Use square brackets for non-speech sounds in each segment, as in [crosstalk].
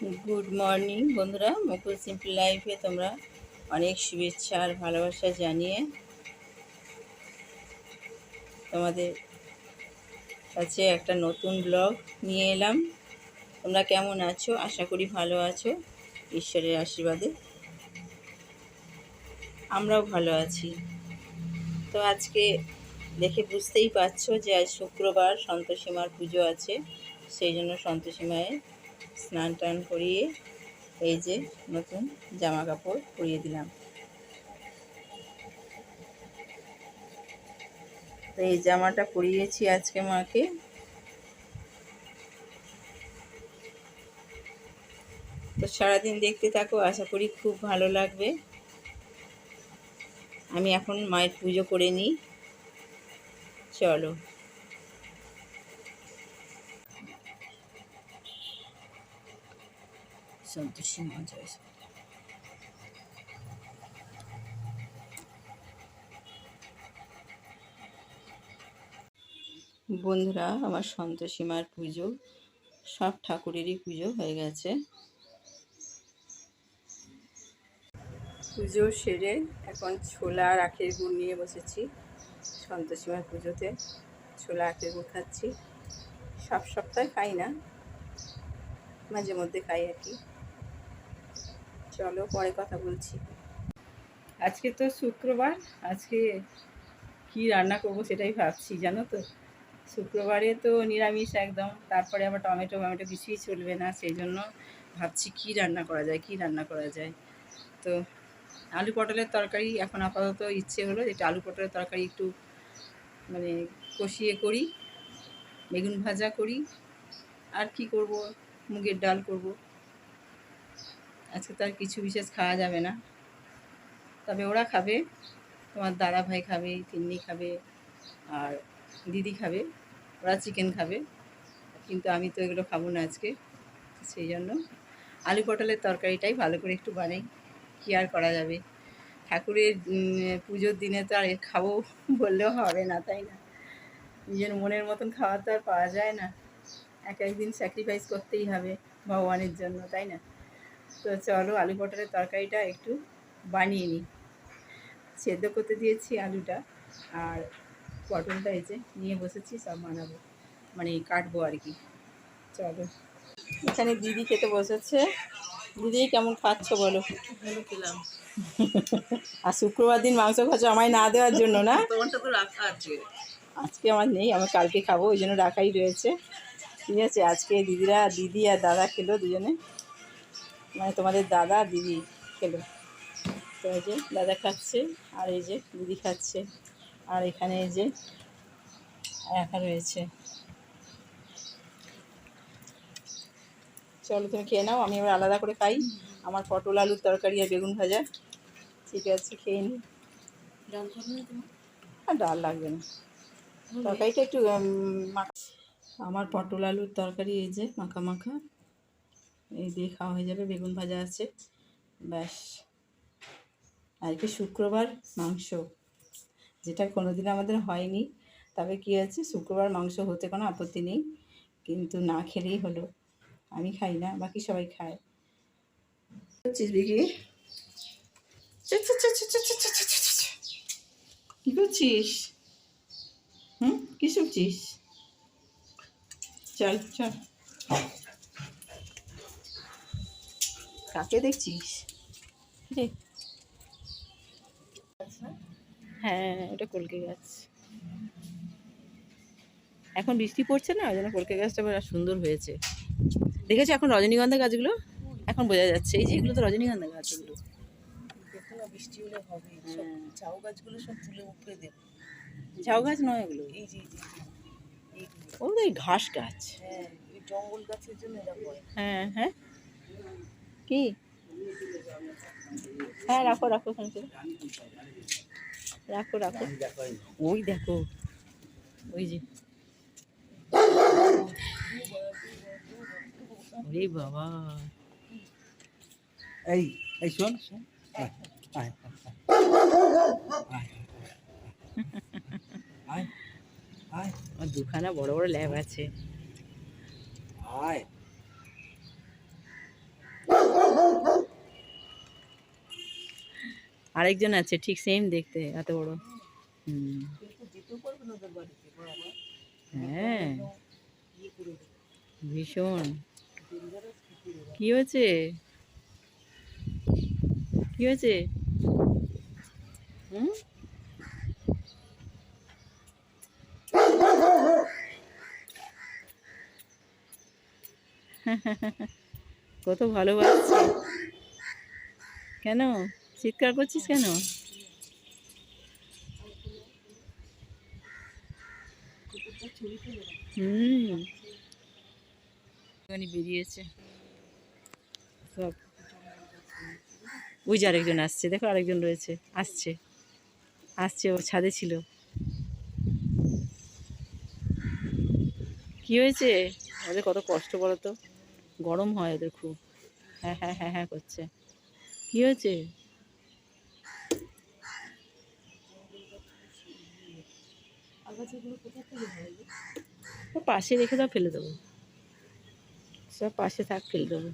Good morning বন্ধুরা। মুকুল simple লাইফে তোমরা অনেক শুভেচ্ছা আর ভালোবাসা জানিয়ে তোমাদের কাছে একটা নতুন ব্লগ নিয়ে এলাম। তোমরা কেমন আছো? আশা করি ভালো আছো। ঈশ্বরের আশীর্বাদে আমরাও ভালো আছি। তো আজকে দেখে বুঝতেই পারছ যে আজ শুক্রবার, সন্তোষী মার পুজো আছে। সেই জন্য সন্তোষী মায়ের স্নান টান করিয়ে এই যে নতুন জামা কাপড় পরিয়ে দিলাম। তো এই জামাটা পরিয়েছি আজকে মাকে। তো সারাদিন দেখতে থাকো, আশা করি খুব ভালো লাগবে। আমি এখন মায়ের পুজো করে নিই। চলো। শ্রী- বন্ধুরা, আমার সন্তোষী মার পুজো, সব ঠাকুরেরই পুজো হয়ে গেছে। পুজো সেরে এখন ছোলা আর আখের গুড় নিয়ে বসেছি সন্তোষী মার পুজোতে। ছোলা, আখের গুড় খাচ্ছি। সব সপ্তাহে খাই না, মাঝে মধ্যে খাই আর কি। চলো পরে কথা বলছি। আজকে তো শুক্রবার, আজকে কি রান্না করব সেটাই ভাবছি, জানো তো? শুক্রবারে তো নিরামিষ একদম, তারপরে আবার টমেটো টমেটো কিছুই চলবে না, সেই জন্য ভাবছি কি রান্না করা যায়, কি রান্না করা যায়। তো আলু পটলের তরকারি এখন আপাতত ইচ্ছে হলো যেটা আলু পটলের তরকারি একটু মানে কষিয়ে করি, বেগুন ভাজা করি, আর কি করব? মুগের ডাল করব। আজকে তো আর কিছু বিশেষ খাওয়া যাবে না। তবে ওরা খাবে, তোমার দাদা ভাই খাবে, তিন্নি খাবে, আর দিদি খাবে, ওরা চিকেন খাবে, কিন্তু আমি তো এগুলো খাব না আজকে, সেই জন্য। আলু পটলের তরকারিটাই ভালো করে একটু বানাই, কী আর করা যাবে? ঠাকুরের পুজোর দিনে তো আর খাব বললেও হবে না, তাই না? নিজের মনের মতন খাওয়া তো আর পাওয়া যায় না। এক একদিন স্যাক্রিফাইস করতেই হবে ভগবানের জন্য, তাই না? তো চলো আলু পটলের তরকারিটা একটু বানিয়ে নিই। সেদ্ধ করতে দিয়েছি আলুটা আর পটলটা এই যে নিয়ে বসেছি সব বানাবো মানে কাটবো আর কি। চলো। এখানে দিদি খেতে বসেছে। দিদি কেমন খাচ্ছ বলো? ভালো খেলাম। আর শুক্রবার দিন মাংস খাচ্ছ আমায় না দেওয়ার জন্য না? আজকে আমার নেই আমার কালকে খাব ওই জন্য রাখাই রয়েছে। ঠিক আছে আজকে দিদিরা দিদি আর দাদা খেলো দুজনে। মানে তোমাদের দাদা দিদি খেলো। তো এই যে দাদা খাচ্ছে আর এই যে দিদি খাচ্ছে আর এখানে এই যে একা রয়েছে। চলো তুমি খেয়ে নাও আমি এবার আলাদা করে খাই। আমার পটল আলুর তরকারি আর বেগুন ভাজা। ঠিক আছে খেয়ে নিই। ডাল খাবে না তোমার? আর ডাল লাগবে না। তরকারিটা একটু আমার পটল আলুর তরকারি এই যে মাখা মাখা। এই দিয়ে খাওয়া হয়ে যাবে বেগুন ভাজা আছে ব্যাস। আজকে শুক্রবার মাংস যেটা কোনোদিন আমাদের হয়নি। তবে কী আছে শুক্রবার মাংস হতে কোনো আপত্তি নেই কিন্তু না খেলেই হলো। আমি খাই না বাকি সবাই খায়। করছিস বিকি কী করছিস? হুম? কী শুনছিস চল চল। কাকে দেখছিস? রে হ্যাঁ এটা কলকে গাছ। এখন বৃষ্টি পড়ছে না ওই জন্য কলকে গাছটা বেশ সুন্দর হয়েছে। দেখেছ এখন রজনীগন্ধা গাছগুলো? এখন বোঝা যাচ্ছে এই যে এগুলো তো রজনীগন্ধা গাছ এগুলো দেখো বৃষ্টি হলে হবে হ্যাঁ। ঝাউ গাছগুলো সব তুলে উপরে দেবে। ঝাউ গাছ নয় এগুলো? এই যে। ও ঘাস গাছ। হ্যাঁ জঙ্গল গাছের জন্য হয় হ্যাঁ হ্যাঁ। কি? হ্যাঁ রাখো রাখো। রাখো রাখো। ওই দেখো। ওই যে। ওরে বাবা। এই এই শোন। দুখানা বড় বড় ল্যাব আছে। আয়। আরেকজন আছে ঠিক সেম দেখতে এত বড়। হ্যাঁ। ভীষণ। কি হয়েছে? কি হয়েছে? হুম? [laughs] কত ভালোবাসছে। কেন? চিৎকার করছিস কেন। হুম। বেরিয়েছে। সব। ওই যে আরেকজন আসছে দেখো আরেকজন রয়েছে আসছে। আসছে ও ছাদে ছিল। কি হয়েছে? ওদের কত কষ্ট বলো তো। গরম হয় ওদের খুব। হ্যাঁ হ্যাঁ হ্যাঁ হ্যাঁ করছে। কি হয়েছে? হয় পাশে রেখে দাও, ফেলে দেবো। সব পাশে থাক, ফেলে দেবো।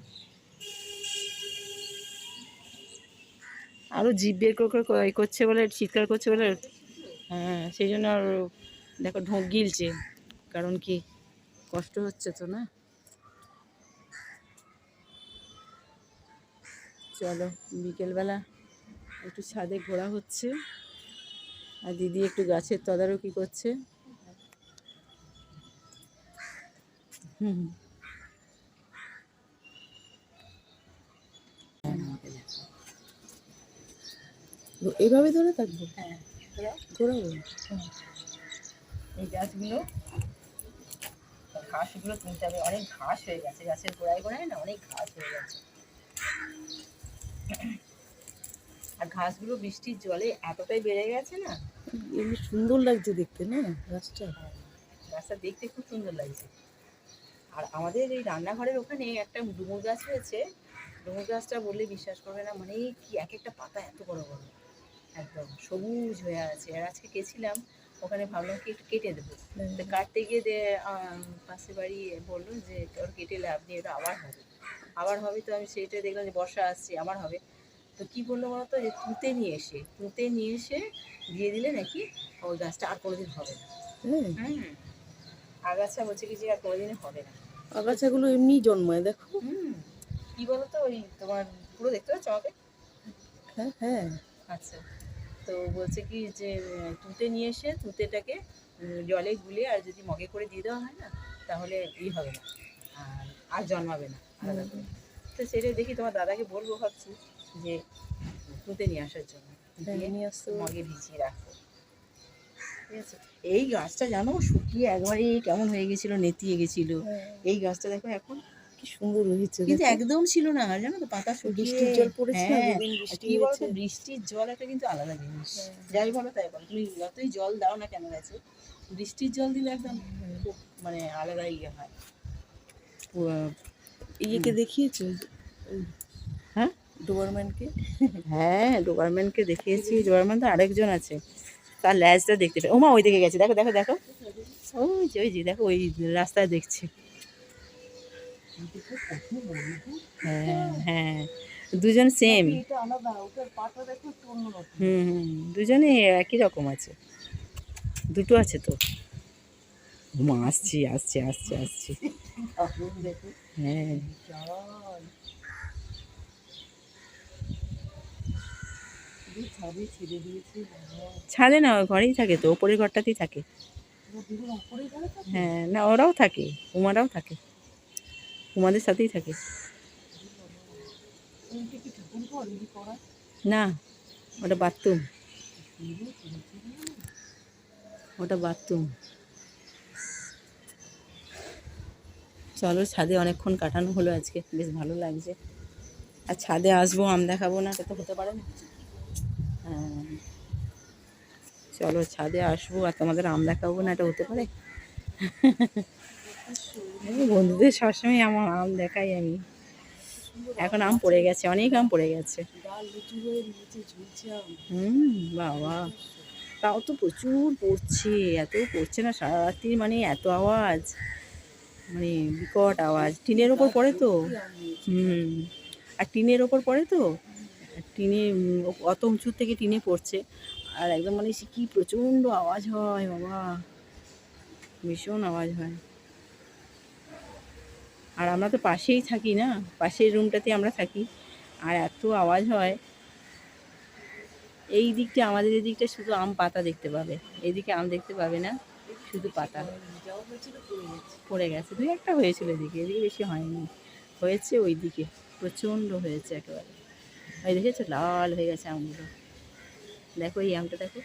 আরও জিভ বের করে করছে বলে, চিৎকার করছে বলে। হ্যাঁ সেই জন্য আর দেখো ঢোক গিলছে। কারণ কি কষ্ট হচ্ছে তো না? চলো বিকেলবেলা একটু ছাদে ঘোরা হচ্ছে। আর দিদি একটু গাছের তদারকি করছে। হুম। এইভাবে ধরে থাকব? হ্যাঁ ঘোরাবো? এই গাছগুলো ঘাসগুলো তুলতে হবে। অনেক ঘাস হয়ে গেছে গাছের গোড়ায় গোড়ায় না অনেক ঘাস হয়ে গেছে। আর ঘাসগুলো বৃষ্টির জলে এতটাই বেড়ে গেছে না? এমনি সুন্দর লাগছে দেখতে না? গাছটা গাছটা দেখতে খুব সুন্দর লাগছে। আর আমাদের এই রান্নাঘরের ওখানে একটা ডুমুর গাছ রয়েছে। ডুমুর গাছটা বললে বিশ্বাস করবে না মানে কি এক একটা পাতা এত বড় বড়। একদম সবুজ হয়ে আছে। আর আজকে গেছিলাম ওখানে ভাবলাম কি কেটে দেবো। তো কাটতে গিয়ে দে আম, পাশের বাড়ি বলল যে ওর কেটে লাভ নেই ওটা আবার হবে। আবার হবে তো আমি সেইটা দেখলাম যে বর্ষা আসছে আবার হবে। তো কি বলল বলো তো? যে তুঁতে নিয়ে এসে তুঁতে নিয়ে এসে দিয়ে দিলে নাকি ওই গাছটা আর কোনোদিন হবে না। হুম। আগাছা বলছে কি যে আর কোনোদিনই হবে না। আগাছাগুলো এমনি জন্মায় দেখো। কি বলো তো? ওই তোমার পুরো দেখতে পাচ্ছ আমাকে? হ্যাঁ হ্যাঁ। আচ্ছা। তো বলছে কি যে তুঁতে নিয়ে এসে তুঁতেটাকে জলে গুলে আর যদি মগে করে দিয়ে দেওয়া হয় না তাহলে ই হবে না। আর আর জন্মাবে না আলাদা করে। তো সেটা দেখি তোমার দাদাকে বলব ভাবছি যে তুঁতে নিয়ে আসার জন্য হ্যাঁ, নিয়ে আসতে মগে ভিজিয়ে রাখব ঠিক আছে। এই গাছটা জানো শুকিয়ে একবারে কেমন হয়ে গেছিল নেতিয়ে গেছিল। হ্যাঁ, এই গাছটা দেখো এখন কি সুন্দর হয়েছে কিন্তু একদম ছিল না জানো তো পাতা বৃষ্টির জল পড়েছে হ্যাঁ, বৃষ্টি বলতো হয়েছে। বৃষ্টির জল একটা কিন্তু আলাদা জিনিস। হ্যাঁ। যাই বলো তাই বলো। তুমি যতই জল দাও না কেন গেছে বৃষ্টির জল দিলে একদম খুব মানে আলাদা ইয়ে হয়। ইয়েকে দেখিয়েছো? হ্যাঁ? ডোবারম্যানকে? হ্যাঁ ডোবারম্যানকে দেখিয়েছি। ডোবারম্যান তো আরেকজন আছে। তার ল্যাজটা দেখতে ওমা ওই দিকে গেছে। দেখো দেখো দেখো। ওই যে ওই যে দেখো ওই রাস্তায় দেখছি। হ্যাঁ হ্যাঁ। দুজন সেম হুম দুজনে একই রকম আছে। দুটো আছে তো। মা আসছি, আসছে আসছে আসছে। হ্যাঁ। ছাদে না, ঘরেই থাকে তো, ওপরের ঘরটাতেই থাকে। হ্যাঁ না, ওরাও থাকে, উমারাও থাকে। উমাদের সাথেই থাকে। না, ওটা বাথরুম। ওটা বাথরুম চলো ছাদে অনেকক্ষণ কাটানো হলো আজকে, বেশ ভালো লাগছে। আর ছাদে আসব, আম দেখাবো না তো হতে পারে না। হ্যাঁ। চলো ছাদে আসব, আর তোমাদের আম দেখাবো না, এটা হতে পারে? বন্ধুদের সবসময় আমার আম দেখাই আমি। এখন আম পড়ে গেছে, অনেক আম পড়ে গেছে। হুম, বাবা। তাও তো প্রচুর পড়ছে, এত পড়ছে না সারা রাত্রি মানে এত আওয়াজ। মানে বিকট আওয়াজ। টিনের ওপর পড়ে তো? হুম। আর টিনের ওপর পড়ে তো? টিনে, অত উঁচু থেকে টিনে পড়ছে। আর একদম মানে সে কি প্রচণ্ড আওয়াজ হয়, বাবা। ভীষণ আওয়াজ হয়। আর আমরা তো পাশেই থাকি না? পাশের রুমটাতে আমরা থাকি। আর এত আওয়াজ হয়। এই দিকটা আমাদের এদিকটা শুধু আম পাতা দেখতে পাবে। এইদিকে আম দেখতে পাবে না, শুধু পাতা। পড়ে গেছে। দুই একটা হয়েছিল এদিকে এদিকে বেশি হয়নি। হয়েছে ওই দিকে প্রচণ্ড হয়েছে একেবারে। ওই দেখেছ? লাল হয়ে গেছে আমগুলো। দেখো এই আমটা, দেখো।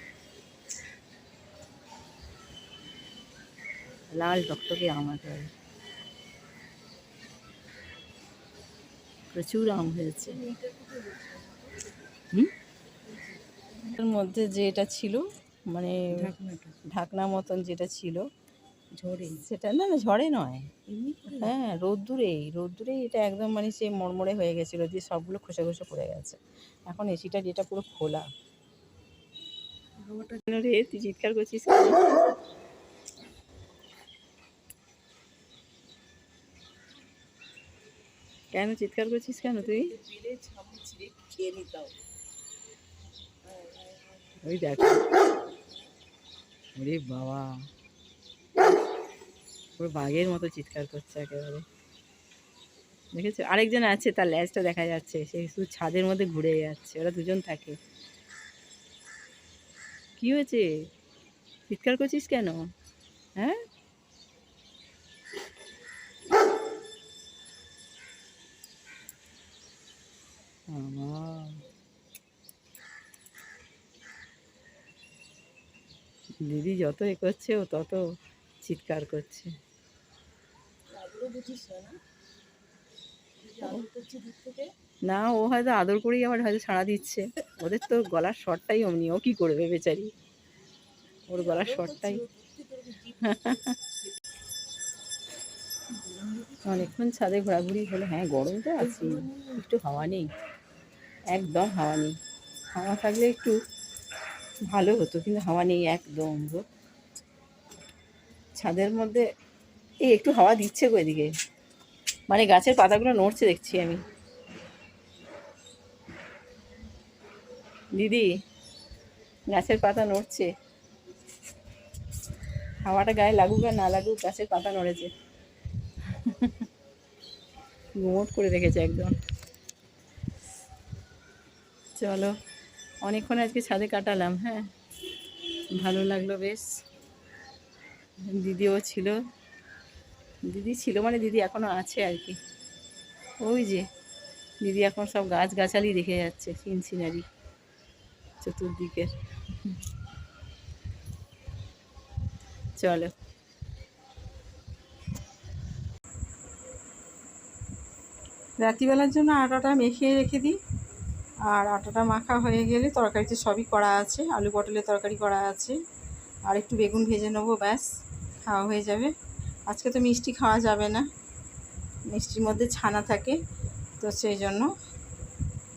লাল টকটকে আম একেবারে। প্রচুর আম হয়েছে। হুম? এর মধ্যে যেটা ছিল মানে ঢাকনা মতন যেটা ছিল ঝড়ে সেটা না না ঝড়ে নয়। হ্যাঁ রোদ্দুরেই রোদ্দুরেই এটা একদম মানে সে মরমরে হয়ে গেছিল দিয়ে সবগুলো খসে খসে পড়ে গেছে। এখন এসিটা যেটা পুরো খোলা। চিৎকার করছিস কেন? চিৎকার করছিস কেন তুই? ওই দেখো। ওরে বাবা। পুরো বাঘের মতো চিৎকার করছে একেবারে। দেখেছ? আরেকজন আছে তার ল্যাজটা দেখা যাচ্ছে। সে শুধু ছাদের মধ্যে ঘুরে যাচ্ছে। ওরা দুজন থাকে। কি হয়েছে? চিৎকার করছিস কেন? হ্যাঁ? দিদি যত এ করছে, ও তত চিৎকার করছে। না, ও হয়তো আদর করেই আবার হয়তো সাড়া দিচ্ছে। ওদের তো গলার শটটাই অমনি, ও কি করবে বেচারি? ওর গলার শটটাই অনেকক্ষণ ছাদে ঘোরাঘুরি হলো। হ্যাঁ গরম তো আছে একটু হাওয়া নেই। একদম হাওয়া নেই। হাওয়া থাকলে একটু ভালো হতো, কিন্তু হাওয়া নেই একদম গো। ছাদের মধ্যে, এই একটু হাওয়া দিচ্ছে গো এদিকে। মানে গাছের পাতাগুলো নড়ছে দেখছি আমি। দিদি, গাছের পাতা নড়ছে। হাওয়াটা গায়ে লাগুক আর না লাগুক, গাছের পাতা নড়েছে। গুমোট করে রেখেছে একদম। চলো। অনেকক্ষণ আজকে ছাদে কাটালাম হ্যাঁ। ভালো লাগল বেশ। দিদিও ছিল। দিদি ছিল মানে দিদি এখনও আছে আর কি। ওই যে, দিদি এখন সব গাছ গাছালি দেখে যাচ্ছে সিন সিনারি চতুর্দিকের চলো। রাত্রিবেলার জন্য আটাটা মেখে রেখে দিই। আর আটাটা মাখা হয়ে গেলে তরকারিতে সবই করা আছে, আলু পটলের তরকারি করা আছে, আর একটু বেগুন ভেজে নেব, ব্যাস, খাওয়া হয়ে যাবে। আজকে তো মিষ্টি খাওয়া যাবে না, মিষ্টির মধ্যে ছানা থাকে, তো সেই জন্য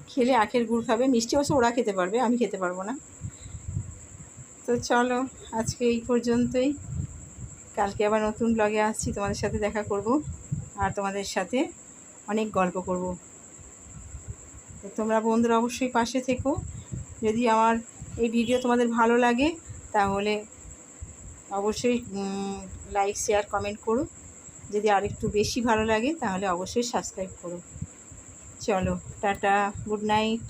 খেলে আখের গুড় খাবে। মিষ্টি অবশ্য ওরা খেতে পারবে, আমি খেতে পারব না। তো চলো, আজকে এই পর্যন্তই। কালকে আবার নতুন ব্লগে আসছি, তোমাদের সাথে দেখা করব, আর তোমাদের সাথে অনেক গল্প করব। তোমরা বন্ধুরা অবশ্যই পাশে থেকো। যদি আমার এই ভিডিও তোমাদের ভালো লাগে, তাহলে অবশ্যই লাইক শেয়ার কমেন্ট করো। যদি আরেকটু বেশি ভালো লাগে, তাহলে অবশ্যই সাবস্ক্রাইব করো। চলো, টাটা গুড নাইট